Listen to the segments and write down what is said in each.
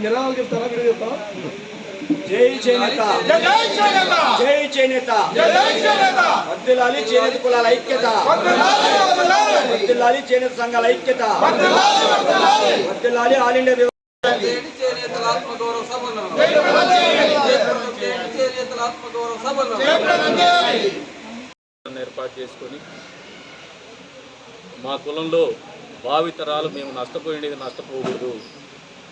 నిరాలు చెప్తారా? మీరు చెప్తారా జై చేనేత జై చేనేత జై చేనేత కులాల ఐక్యత. వర్దిల్లాలి చేనేత సంఘాల ఐక్యత. వర్దిల్లాలి ఆల్ ఇండియా చేతి చేనేతల ఆత్మగౌరవ సభను చేతి చేనేతల ఆత్మగౌరవ సభను ఏర్పాటు చేసుకొని మా కులంలో భావితరాలు మేము నష్టపోయింది నష్టపోకూడదు.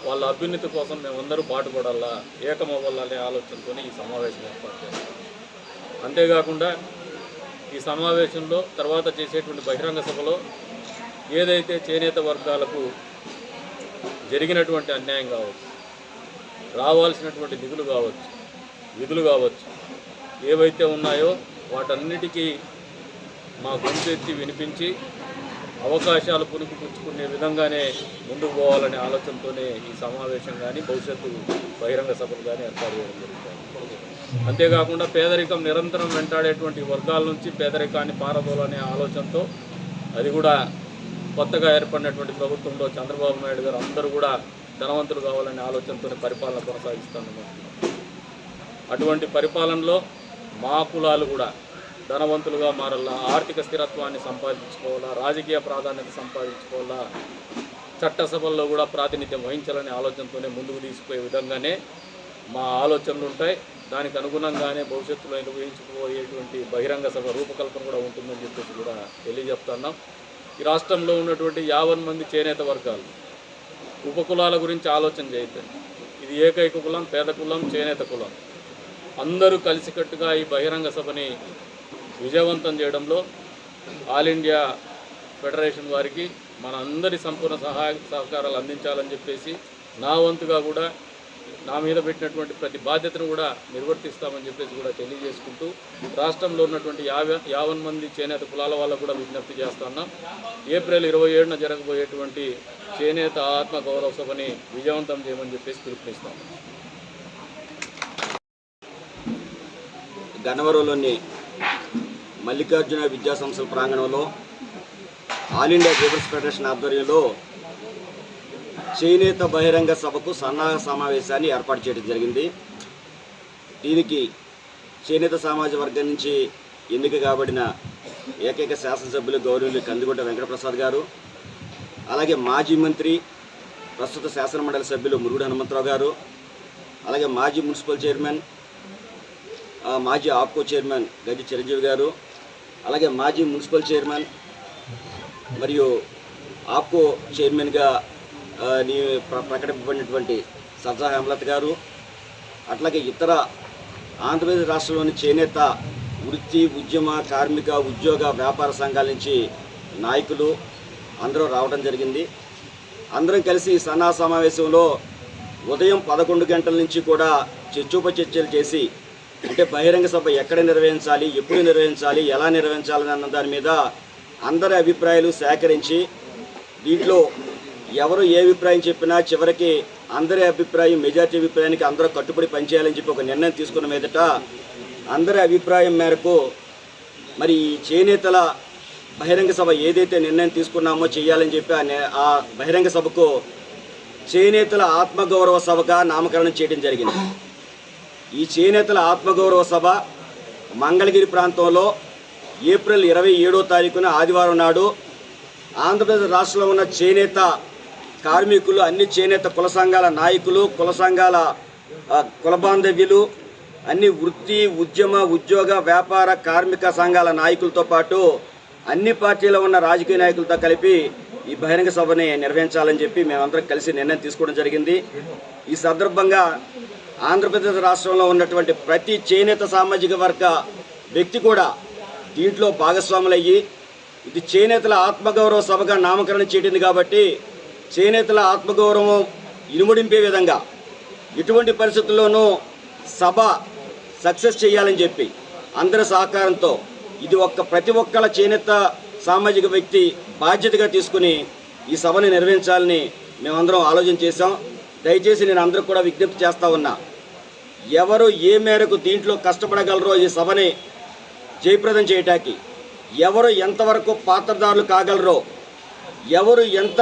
వాళ్ళ అభ్యున్నతి కోసం మేమందరూ పాటుపడాలా ఏకమవ్వాలనే ఆలోచనతో ఈ సమావేశం ఏర్పాటు చేస్తాం అంతేకాకుండా ఈ సమావేశంలో తర్వాత చేసేటువంటి బహిరంగ సభలో ఏదైతే చేనేత వర్గాలకు జరిగినటువంటి అన్యాయం కావచ్చు రావాల్సినటువంటి నిధులు కావచ్చు విధులు కావచ్చు ఏవైతే ఉన్నాయో వాటన్నిటికీ మా గొంతు ఎత్తి వినిపించి అవకాశాలు పుణికిపుచ్చుకునే విధంగానే ముందుకు పోవాలనే ఆలోచనతోనే ఈ సమావేశం కానీ భవిష్యత్తు బహిరంగ సభలు కానీ ఏర్పాటు చేయడం జరుగుతుంది. అంతేకాకుండా పేదరికం నిరంతరం వెంటాడేటువంటి వర్గాల నుంచి పేదరికాన్ని పారదోలనే ఆలోచనతో అది కూడా కొత్తగా ఏర్పడినటువంటి ప్రభుత్వంలో చంద్రబాబు నాయుడు గారు అందరూ కూడా ధనవంతులు కావాలనే ఆలోచనతో పరిపాలన కొనసాగిస్తాను అటువంటి పరిపాలనలో మా కులాలు కూడా ధనవంతులుగా మారాలా ఆర్థిక స్థిరత్వాన్ని సంపాదించుకోవాలా రాజకీయ ప్రాధాన్యత సంపాదించుకోవాలా చట్టసభల్లో కూడా ప్రాతినిధ్యం వహించాలనే ఆలోచనతోనే ముందుకు తీసుకుపోయే విధంగానే మా ఆలోచనలు ఉంటాయి. దానికి అనుగుణంగానే భవిష్యత్తులో నిర్వహించుకోయేటువంటి బహిరంగ సభ రూపకల్పన కూడా ఉంటుందని చెప్పేసి కూడా తెలియజెప్తున్నాం ఈ రాష్ట్రంలో ఉన్నటువంటి యావన్ మంది చేనేత వర్గాలు ఉపకులాల గురించి ఆలోచన చేయొద్దండి ఇది ఏకైక కులం పేద కులం చేనేత కులం. అందరూ కలిసికట్టుగా ఈ బహిరంగ సభని విజయవంతం చేయడంలో ఆల్ ఇండియా ఫెడరేషన్ వారికి మన అందరి సంపూర్ణ సహాయ సహకారాలు అందించాలని చెప్పేసి నా వంతుగా కూడా నా మీద పెట్టినటువంటి ప్రతి బాధ్యతను కూడా నిర్వర్తిస్తామని చెప్పేసి కూడా తెలియజేసుకుంటూ రాష్ట్రంలో ఉన్నటువంటి యాభై యావన్ మంది చేనేత కులాల వాళ్ళకు కూడా విజ్ఞప్తి చేస్తున్నాం ఏప్రిల్ ఇరవై ఏడున జరగబోయేటువంటి చేనేత ఆత్మ గౌరవ సభని విజయవంతం చేయమని చెప్పేసి పిలుపునిస్తాం. గన్నవరంలోని మల్లికార్జున విద్యా సంస్థల ప్రాంగణంలో ఆల్ ఇండియా వీవర్స్ ఫెడరేషన్ ఆధ్వర్యంలో చేనేత బహిరంగ సభకు సన్నాహ సమావేశాన్ని ఏర్పాటు చేయడం జరిగింది. దీనికి చేనేత సమాజ వర్గం నుంచి ఎన్నిక కాబడిన ఏకైక శాసనసభ్యులు గౌరవులు కందిగొట్ట వెంకటప్రసాద్ గారు అలాగే మాజీ మంత్రి ప్రస్తుత శాసనమండలి సభ్యులు మురుగుడు హనుమంతరావు గారు అలాగే మాజీ మున్సిపల్ చైర్మన్ మాజీ ఆప్కో చైర్మన్ గజి చిరంజీవి గారు అలాగే మాజీ మున్సిపల్ చైర్మన్ మరియు ఆప్కో చైర్మన్గా ప్ర- ప్రకటింపబడినటువంటి సజ్జా హేమలత గారు అట్లాగే ఇతర ఆంధ్రప్రదేశ్ రాష్ట్రంలోని చేనేత వృత్తి ఉద్యమ కార్మిక ఉద్యోగ వ్యాపార సంఘాల నుంచి నాయకులు అందరూ రావడం జరిగింది. అందరం కలిసి సన్నా సమావేశంలో ఉదయం పదకొండు గంటల నుంచి కూడా చర్చోపచర్చలు చేసి అంటే బహిరంగ సభ ఎక్కడ నిర్వహించాలి ఎప్పుడు నిర్వహించాలి ఎలా నిర్వహించాలి అన్న దాని మీద అందరి అభిప్రాయాలు సేకరించి దీంట్లో ఎవరు ఏ అభిప్రాయం చెప్పినా చివరికి అందరి అభిప్రాయం మెజార్టీ అభిప్రాయానికి అందరూ కట్టుబడి పనిచేయాలని చెప్పి ఒక నిర్ణయం తీసుకున్న మీదట అందరి అభిప్రాయం మేరకు మరి ఈ చేనేతల బహిరంగ సభ ఏదైతే నిర్ణయం తీసుకున్నామో చేయాలని చెప్పి ఆ ఆ బహిరంగ సభకు చేనేతల ఆత్మగౌరవ సభగా నామకరణం చేయడం జరిగింది. ఈ చేనేతల ఆత్మగౌరవ సభ మంగళగిరి ప్రాంతంలో ఏప్రిల్ ఇరవై ఏడో తారీఖున ఆదివారం నాడు ఆంధ్రప్రదేశ్ రాష్ట్రంలో ఉన్న చేనేత కార్మికులు అన్ని చేనేత కుల సంఘాల నాయకులు కుల సంఘాల కుల బాంధవ్యులు అన్ని వృత్తి ఉద్యమ ఉద్యోగ వ్యాపార కార్మిక సంఘాల నాయకులతో పాటు అన్ని పార్టీలో ఉన్న రాజకీయ నాయకులతో కలిపి ఈ బహిరంగ సభని నిర్వహించాలని చెప్పి మేమందరం కలిసి నిర్ణయం తీసుకోవడం జరిగింది. ఈ సందర్భంగా ఆంధ్రప్రదేశ్ రాష్ట్రంలో ఉన్నటువంటి ప్రతి చేనేత సామాజిక వర్గ వ్యక్తి కూడా దీంట్లో భాగస్వాములయ్యి ఇది చేనేతల ఆత్మగౌరవ సభగా నామకరణం చేయడింది కాబట్టి చేనేతల ఆత్మగౌరవం ఇనుముడింపే విధంగా ఎటువంటి పరిస్థితుల్లోనూ సభ సక్సెస్ చేయాలని చెప్పి అందరి సహకారంతో ఇది ఒక్క ప్రతి ఒక్కళ్ళ చేనేత సామాజిక వ్యక్తి బాధ్యతగా తీసుకుని ఈ సభని నిర్వహించాలని మేమందరం ఆలోచన చేశాం. దయచేసి నేను అందరూ కూడా విజ్ఞప్తి చేస్తా ఉన్నా. ఎవరు ఏ మేరకు దీంట్లో కష్టపడగలరో ఈ సభని జయప్రదం చేయటానికి ఎవరు ఎంతవరకు పాత్రదారులు కాగలరో ఎవరు ఎంత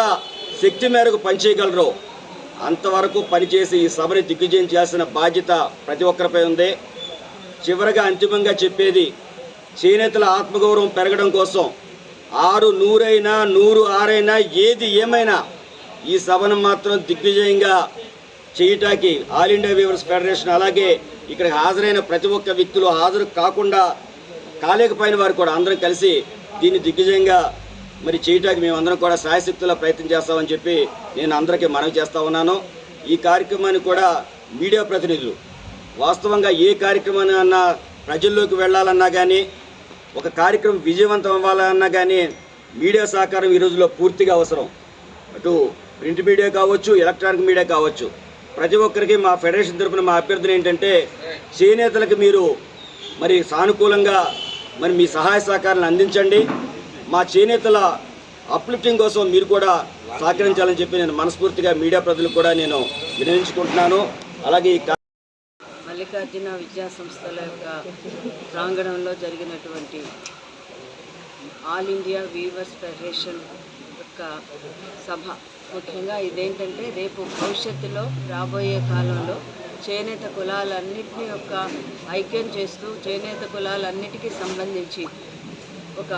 శక్తి మేరకు పనిచేయగలరో అంతవరకు పనిచేసి ఈ సభని దిగ్విజయం చేయాల్సిన బాధ్యత ప్రతి ఒక్కరిపై ఉంది. చివరిగా అంతిమంగా చెప్పేది చేనేతల ఆత్మగౌరవం పెరగడం కోసం ఆరు నూరైనా నూరు ఆరైనా ఏది ఏమైనా ఈ సభను మాత్రం దిగ్విజయంగా చేయటానికి ఆల్ ఇండియా వీవర్స్ ఫెడరేషన్ అలాగే ఇక్కడ హాజరైన ప్రతి ఒక్క వ్యక్తులు హాజరు కాకుండా కాలేకపోయిన వారు కూడా అందరం కలిసి దీన్ని దిగ్విజయంగా మరి చేయటానికి మేమందరం కూడా సాయశక్తుల ప్రయత్నం చేస్తామని చెప్పి నేను అందరికీ మనవి చేస్తూ ఉన్నాను. ఈ కార్యక్రమాన్ని కూడా మీడియా ప్రతినిధులు వాస్తవంగా ఏ కార్యక్రమాన్ని అన్నా ప్రజల్లోకి వెళ్ళాలన్నా కానీ ఒక కార్యక్రమం విజయవంతం అవ్వాలన్నా కానీ మీడియా సహకారం ఈ రోజుల్లో పూర్తిగా అవసరం. అటు ప్రింట్ మీడియా కావచ్చు ఎలక్ట్రానిక్ మీడియా కావచ్చు. ప్రతి ఒక్కరికి మా ఫెడరేషన్ తరపున మా అభ్యర్థన ఏంటంటే చేనేతలకు మీరు మరి సానుకూలంగా మరి మీ సహాయ సహకారాలను అందించండి. మా చేనేతల అప్లిఫ్టింగ్ కోసం మీరు కూడా సహకరించాలని చెప్పి నేను మనస్ఫూర్తిగా మీడియా ప్రజలకు కూడా నేను వినియోగించుకుంటున్నాను. అలాగే ఈ మల్లికార్జున విద్యా సంస్థల యొక్క ప్రాంగణంలో జరిగినటువంటి ఆల్ ఇండియా వీవర్స్ ఫెడరేషన్ యొక్క సభ ముఖ్యంగా ఇదేంటంటే రేపు భవిష్యత్తులో రాబోయే కాలంలో చేనేత కులాలన్నింటినీ యొక్క ఐక్యం చేస్తూ చేనేత కులాలన్నిటికీ సంబంధించి ఒక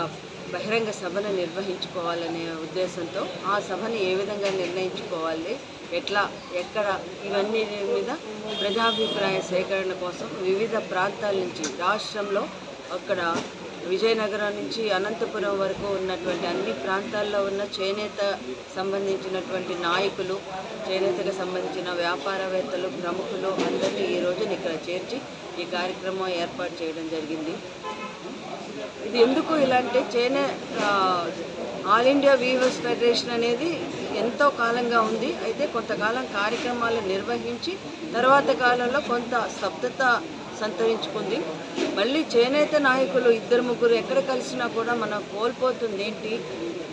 బహిరంగ సభను నిర్వహించుకోవాలనే ఉద్దేశంతో ఆ సభని ఏ విధంగా నిర్ణయించుకోవాలి ఎట్లా ఎక్కడ ఇవన్నీ మీద ప్రజాభిప్రాయ సేకరణ కోసం వివిధ ప్రాంతాల నుంచి రాష్ట్రంలో అక్కడ విజయనగరం నుంచి అనంతపురం వరకు ఉన్నటువంటి అన్ని ప్రాంతాల్లో ఉన్న చేనేత సంబంధించినటువంటి నాయకులు చేనేతకు సంబంధించిన వ్యాపారవేత్తలు ప్రముఖులు అందరినీ ఈ రోజున ఇక్కడ చేర్చి ఈ కార్యక్రమం ఏర్పాటు చేయడం జరిగింది. ఇది ఎందుకు ఇలా అంటే చేనే ఆల్ ఇండియా వీవర్స్ ఫెడరేషన్ అనేది ఎంతో కాలంగా ఉంది. అయితే కొంతకాలం కార్యక్రమాలు నిర్వహించి తర్వాత కాలంలో కొంత స్తబ్దత సంతరించుకుంది. మళ్ళీ చేనేత నాయకులు ఇద్దరు ముగ్గురు ఎక్కడ కలిసినా కూడా మనం కోల్పోతుంది ఏంటి?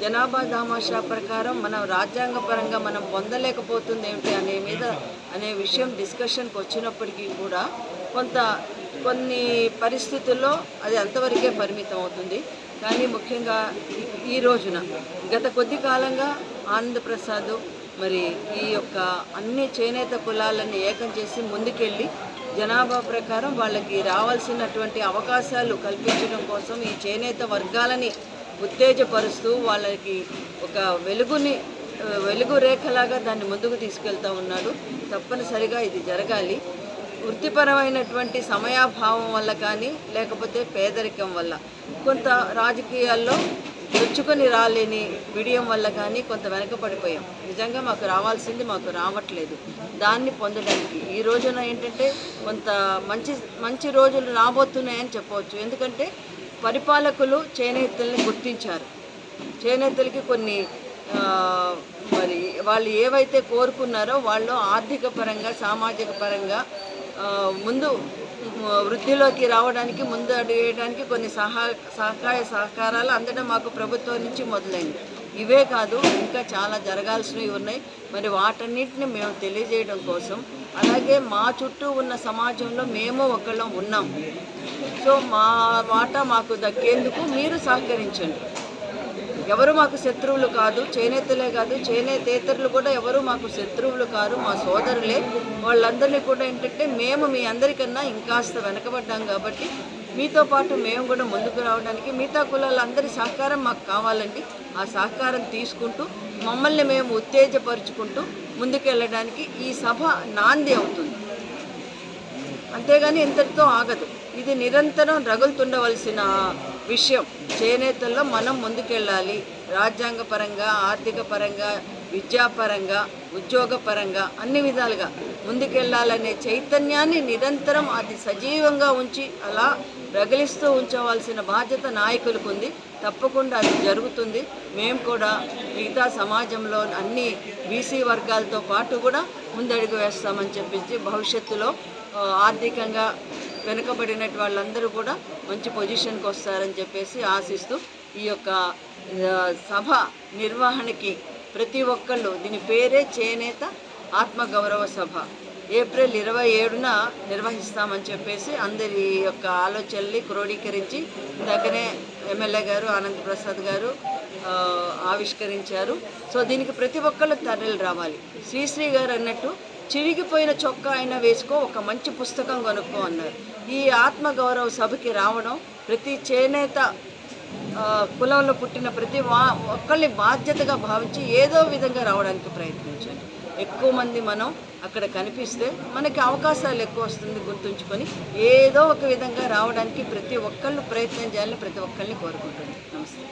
జనాభా దామాషా ప్రకారం మనం రాజ్యాంగ పరంగా మనం పొందలేకపోతుంది ఏమిటి అనే మీద అనే విషయం డిస్కషన్కి వచ్చినప్పటికీ కూడా కొంత కొన్ని పరిస్థితుల్లో అది అంతవరకే పరిమితం అవుతుంది. కానీ ముఖ్యంగా ఈ- రోజున గత కొద్ది కాలంగా ఆనందప్రసాద్ మరి ఈ యొక్క అన్ని చేనేత కులాలని ఏకం చేసి ముందుకెళ్ళి జనాభా ప్రకారం వాళ్ళకి రావాల్సినటువంటి అవకాశాలు కల్పించడం కోసం ఈ చేనేత వర్గాలని ఉత్తేజపరుస్తూ వాళ్ళకి ఒక వెలుగుని వెలుగు రేఖలాగా దాన్ని ముందుకు తీసుకెళ్తా ఉన్నాడు. తప్పనిసరిగా ఇది జరగాలి. వృత్తిపరమైనటువంటి సమయాభావం వల్ల కానీ లేకపోతే పేదరికం వల్ల. కొంత రాజకీయాల్లో తెచ్చుకొని రాలేని విడియం వల్ల కానీ కొంత వెనకపడిపోయాం. నిజంగా మాకు రావాల్సింది మాకు రావట్లేదు. దాన్ని పొందడానికి ఈ రోజున ఏంటంటే కొంత మంచి మంచి రోజులు రాబోతున్నాయని చెప్పవచ్చు. ఎందుకంటే పరిపాలకులు చేనేతల్ని గుర్తించారు. చేనేతలకి కొన్ని మరి వాళ్ళు ఏవైతే కోరుకున్నారో వాళ్ళు ఆర్థిక పరంగా సామాజిక పరంగా ముందు వృద్ధిలోకి రావడానికి ముందు అడిగేయడానికి కొన్ని సహా సహకార సహకారాలు అందడం మాకు ప్రభుత్వం నుంచి మొదలైంది. ఇవే కాదు ఇంకా చాలా జరగాల్సినవి ఉన్నాయి. మరి వాటన్నిటిని మేము తెలియజేయడం కోసం అలాగే మా చుట్టూ ఉన్న సమాజంలో మేము ఒకళ్ళం ఉన్నాం. సో మా వాటా మాకు దక్కేందుకు మీరు సహకరించండి. ఎవరు మాకు శత్రువులు కాదు చేనేతలే కాదు చేనేతేతరులు కూడా ఎవరు మాకు శత్రువులు కాదు మా సోదరులే. వాళ్ళందరినీ కూడా ఏంటంటే మేము మీ అందరికన్నా ఇంకాస్త వెనకబడ్డాం కాబట్టి మీతో పాటు మేము కూడా ముందుకు రావడానికి మిగతా కులాలందరి సహకారం మాకు కావాలండి. ఆ సహకారం తీసుకుంటూ మమ్మల్ని మేము ఉత్తేజపరుచుకుంటూ ముందుకెళ్ళడానికి ఈ సభ నాంది అవుతుంది. అంతేగాని ఇంతటితో ఆగదు. ఇది నిరంతరం రగులుతుండవలసిన విషయం. చేనేతల్లో మనం ముందుకెళ్ళాలి. రాజ్యాంగపరంగా ఆర్థిక పరంగా విద్యాపరంగా ఉద్యోగపరంగా అన్ని విధాలుగా ముందుకెళ్ళాలనే చైతన్యాన్ని నిరంతరం అది సజీవంగా ఉంచి అలా రగిలిస్తూ ఉంచవలసిన బాధ్యత నాయకులకు ఉంది తప్పకుండా అది జరుగుతుంది. మేము కూడా మిగతా సమాజంలో అన్ని బీసీ వర్గాలతో పాటు కూడా ముందడుగు వేస్తామని చెప్పించి భవిష్యత్తులో ఆర్థికంగా వెనుకబడిన వాళ్ళందరూ కూడా మంచి పొజిషన్కి వస్తారని చెప్పేసి ఆశిస్తూ ఈ యొక్క సభ నిర్వహణకి ప్రతి ఒక్కళ్ళు దీని పేరే చేనేత ఆత్మగౌరవ సభ. ఏప్రిల్ ఇరవై ఏడున నిర్వహిస్తామని చెప్పేసి అందరి యొక్క ఆలోచనల్ని క్రోడీకరించి దగ్గరే ఎమ్మెల్యే గారు ఆనంద్ ప్రసాద్ గారు ఆవిష్కరించారు. సో దీనికి ప్రతి ఒక్కళ్ళు తరలి రావాలి. శ్రీశ్రీ గారు అన్నట్టు చిరిగిపోయిన చొక్కా అయినా వేసుకో ఒక మంచి పుస్తకం కొనుక్కో అన్నారు. ఈ ఆత్మగౌరవ సభకి రావడం ప్రతి చేనేత కులంలో పుట్టిన ప్రతి వా ఒక్కళ్ళని బాధ్యతగా భావించి ఏదో విధంగా రావడానికి ప్రయత్నించండి. ఎక్కువ మంది మనం అక్కడ కనిపిస్తే మనకి అవకాశాలు ఎక్కువ వస్తుంది గుర్తుంచుకొని ఏదో ఒక విధంగా రావడానికి ప్రతి ఒక్కళ్ళు ప్రయత్నం చేయాలని ప్రతి ఒక్కళ్ళని కోరుకుంటుంది నమస్తే.